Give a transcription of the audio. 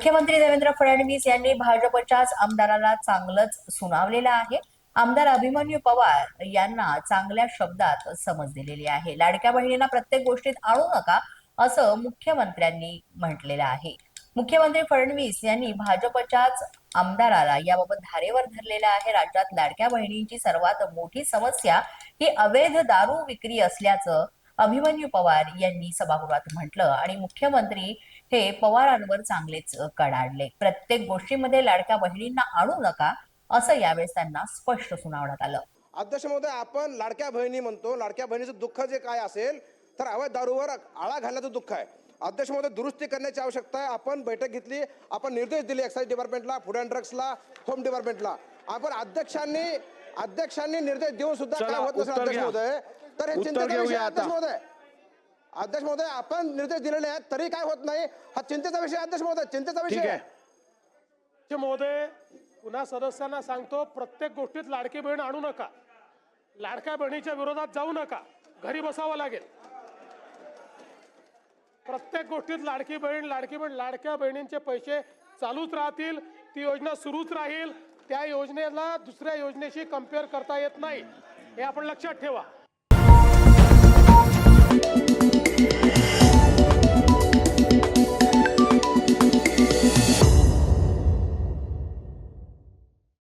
मुख्यमंत्री देवेंद्र फडणवीस यांनी भाजपच्याच आमदाराला चांगलंच सुनावलेलं आहे. आमदार अभिमन्यू पवार यांना चांगल्या शब्दात समज दिलेली आहे. लाडक्या बहिणींना प्रत्येक गोष्टीत आणू नका असं मुख्यमंत्र्यांनी म्हटलेलं आहे. मुख्यमंत्री फडणवीस यांनी भाजपच्याच आमदाराला याबाबत धारेवर धरलेलं आहे. राज्यात लाडक्या बहिणींची सर्वात मोठी समस्या ही अवैध दारू विक्री असल्याचं अभिमन्यू पवार यांनी सभागृहात म्हटलं आणि मुख्यमंत्री हे पवारांवर चांगलेच कडाडले प्रत्येक गोष्टीमध्ये लाडक्या बहिणींना आणू नका असं यावेळेस त्यांना स्पष्ट सुनावण्यात आलं. अध्यक्ष महोदय आपण लाडक्या बहिणी म्हणतो. लाडक्या बहिणीचं दुःख जे काय असेल तर अवैध दारूवर आळा घालण्याचं दुःख आहे. अध्यक्ष महोदय दुरुस्ती करण्याची आवश्यकता आहे. आपण बैठक घेतली. आपण निर्देश दिले एक्साईज डिपार्टमेंटला फूड अँड ड्रग्सला होम डिपार्टमेंटला. आपण अध्यक्षांनी अध्यक्षांनी निर्देश देऊन सुद्धा काय होत नसेल अध्यक्ष. महोदय तर हे उत्तर चिंतेचा विषय अध्यक्ष आता. महोदय अध्यक्ष महोदय आपण निर्देश दिलेले आहेत तरी काय होत नाही. हा चिंतेचा विषय आहे, अध्यक्ष महोदय चिंतेचा विषय आहे. महोदय पुन्हा सदस्यांना सांगतो प्रत्येक गोष्टीत लाडकी बहीण आणू नका. लाडक्या बहिणीच्या विरोधात जाऊ नका. घरी बसावं लागेल. प्रत्येक गोष्टीत लाडकी बहीण लाडकी बहीण लाडक्या बहिणींचे पैसे चालूच राहतील ती योजना सुरूच राहील. त्या योजनेला दुसऱ्या योजनेशी कंपेअर करता येत नाही. हे आपण लक्षात ठेवा.